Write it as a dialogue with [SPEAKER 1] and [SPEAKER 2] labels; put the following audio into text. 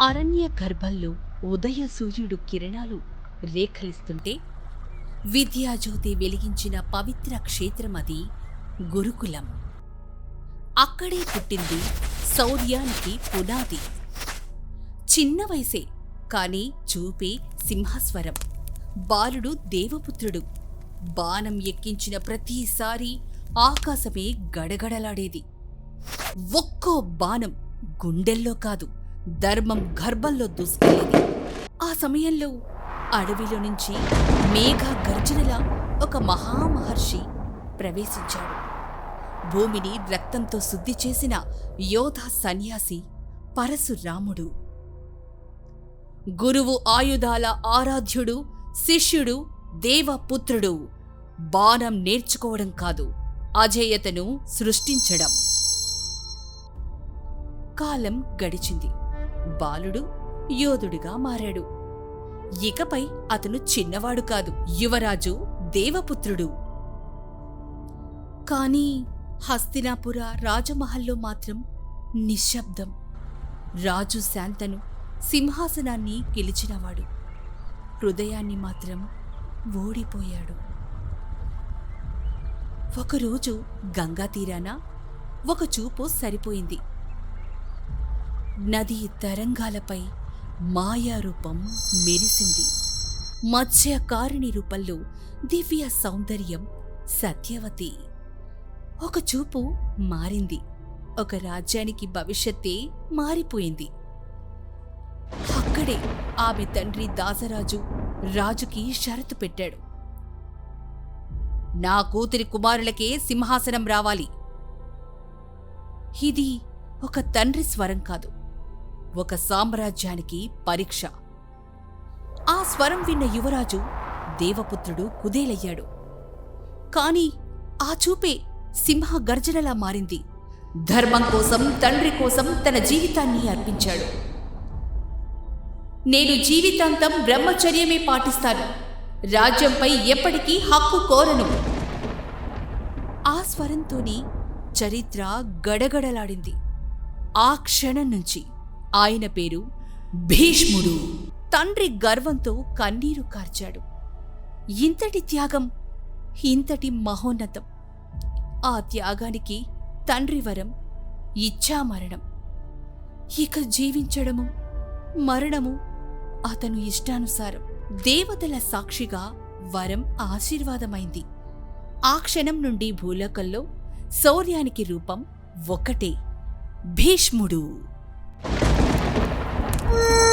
[SPEAKER 1] అరణ్య గర్భంలో ఉదయ సూర్యుడు కిరణాలు రేఖలిస్తుంటే విద్యాజ్యోతి వెలిగించిన పవిత్ర క్షేత్రమది గురుకులం. అక్కడే పుట్టింది శౌర్యానికి పునాది. చిన్న వయసే కానీ చూపే సింహస్వరం. బాలుడు దేవపుత్రుడు. బాణం ఎక్కించిన ప్రతిసారి ఆకాశమే గడగడలాడేది. ఒక్కో బాణం గుండెల్లో కాదు. ధర్మం గర్భంలో దూసుకెళ్ళేది ఆ సమయంలో అడవిలో నుంచి మేఘ గర్జనలా ఒక మహామహర్షి ప్రవేశించాడు. భూమిని రక్తంతో శుద్ధి చేసిన యోధ సన్యాసి పరశురాముడు. గురువు ఆయుధాల ఆరాధ్యుడు శిష్యుడు దేవపుత్రుడు. బాణం నేర్చుకోవడం కాదు అజేయతను సృష్టించడం. కాలం గడిచింది. బాలుడు యోధుడిగా మారాడు. ఇకపై అతను చిన్నవాడు కాదు యువరాజు దేవపుత్రుడు. కాని హస్తినాపుర రాజమహల్లో మాత్రం నిశ్శబ్దం. రాజు శాంతను సింహాసనాన్ని గెలిచినవాడు. హృదయాన్ని మాత్రం ఓడిపోయాడు. ఒకరోజు గంగా తీరాన ఒక చూపు సరిపోయింది. నది తరంగాలపై మాయారూపం మెరిసింది. మత్స్యకారిణి రూపంలో దివ్య సౌందర్యం సత్యవతి. ఒక చూపు మారింది. ఒక రాజ్యానికి భవిష్యత్తే మారిపోయింది. అక్కడే ఆమె తండ్రి దాసరాజు రాజుకి షరతు పెట్టాడు. నా కూతురి కుమారులకే సింహాసనం రావాలి. ఇది ఒక తండ్రి స్వరం కాదు. ఒక సామ్రాజ్యానికి పరీక్ష. ఆ స్వరం విన్న యువరాజు దేవపుత్రుడు కుదేలయ్యాడు. కాని ఆ చూపే సింహ గర్జనలా మారింది. ధర్మం కోసం తండ్రి కోసం తన జీవితాన్ని అర్పించాడు. నేను జీవితాంతం బ్రహ్మచర్యమే పాటిస్తాను. రాజ్యంపై ఎప్పటికీ హక్కు కోరను. ఆ స్వరంతోనే చరిత్ర గడగడలాడింది. ఆ క్షణం నుంచి ఆయన పేరు భీష్ముడు. తండ్రి గర్వంతో కన్నీరు కార్చాడు. ఇంతటి త్యాగం ఇంతటి మహోన్నతం ఆ త్యాగానికి తండ్రి వరం ఇచ్చామరణం ఇక జీవించడము మరణము అతను ఇష్టానుసారం. దేవతల సాక్షిగా వరం ఆశీర్వాదమైంది. ఆ క్షణం నుండి భూలోకంలో శౌర్యానికి రూపం ఒకటే భీష్ముడు. Woo!